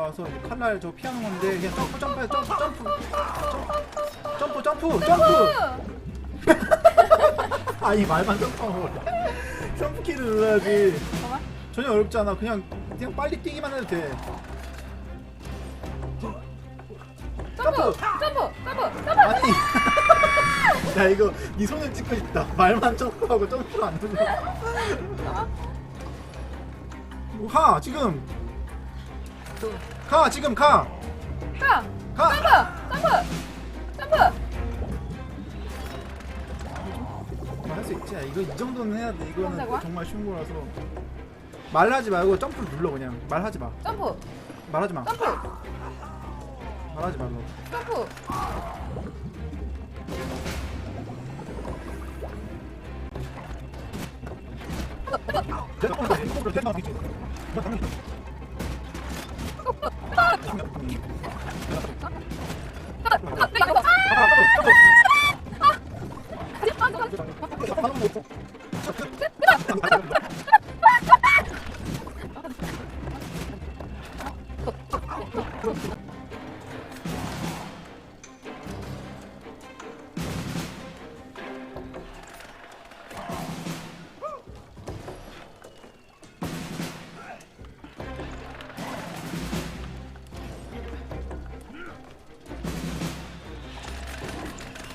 와서 이제 칼날 저 피하는 건데 그냥 점프 점프해 점프 점프 점프 점프 점프 점프 아니 말만 점프하고 점프 키를 눌러야지. 전혀 어렵지 않아 그냥 그냥 빨리 뛰기만 해도 돼 점프! 점프! 점프! 점프! 점프! 아니 야 이거 네 손을 찍고 싶다 말만 점프하고 점프를 안 눌러 가 지금 가 지금 가 가! 가! 점프! 점프! 할수 있지. 야, 이거 이 정도는 해야 돼. 이거는? 정말 쉬운 거라서. 말하지 말고 점프를 눌러 그냥. 말하지 마. 점프! 말하지 마. 점프! 말하지 말고. 점프!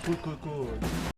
굿굿굿.